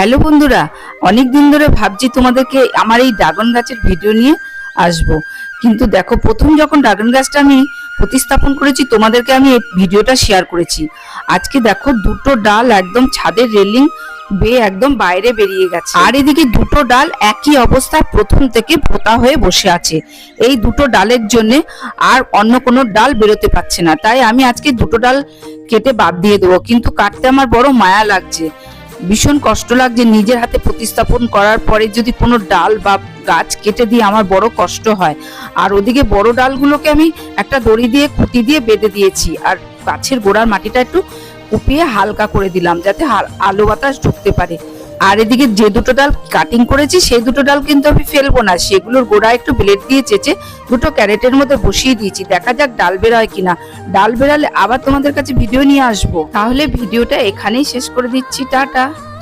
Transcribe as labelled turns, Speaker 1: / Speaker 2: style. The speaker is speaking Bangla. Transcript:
Speaker 1: হ্যালো বন্ধুরা অনেক দিন ধরে ভাবছি তোমাদেরকে আমার এই ড্রাগন গাছের ভিডিও নিয়ে আসব। কিন্তু দেখো, প্রথম যখন ড্রাগন গাছটা আমি প্রতিস্থাপন করেছি, তোমাদেরকে আমি এই ভিডিওটা শেয়ার করেছি। আজকে দেখো, দুটো ডাল একদম ছাদের রেলিং বেয়ে একদম বাইরে বেরিয়ে গেছে। আর এদিকে দুটো ডাল একই অবস্থায় প্রথম থেকে পোতা হয়ে বসে আছে। এই দুটো ডালের জন্য আর অন্য কোনো ডাল বেরোতে পারছে না। তাই আমি আজকে দুটো ডাল কেটে বাদ দিয়ে দেবো। কিন্তু কাটতে আমার বড় মায়া লাগছে। ভীষণ কষ্ট লাগছে নিজের হাতে প্রতিস্থাপন করার পরে যদি কোনো ডাল বা গাছ কেটে দিয়ে আমার বড় কষ্ট হয়। আর ওদিকে বড় ডালগুলোকে আমি একটা দড়ি দিয়ে, খুঁটি দিয়ে বেঁধে দিয়েছি। আর গাছের গোড়ার মাটিটা একটু কুপিয়ে হালকা করে দিলাম যাতে আলো বাতাস ঢুকতে পারে। আর এদিকে যে দুটো ডাল কাটিং করেছি, সেই দুটো ডাল কিন্তু আমি ফেলব না। সেগুলোর গোড়া একটু ব্লেড দিয়ে চেচে দুটো ক্যারেটের মধ্যে বসিয়ে দিয়েছি। দেখা যাক ডাল বেরোয় কিনা। ডাল বেরালে আবার তোমাদের কাছে ভিডিও নিয়ে আসব। তাহলে ভিডিওটা এখানেই শেষ করে দিচ্ছি। টাটা।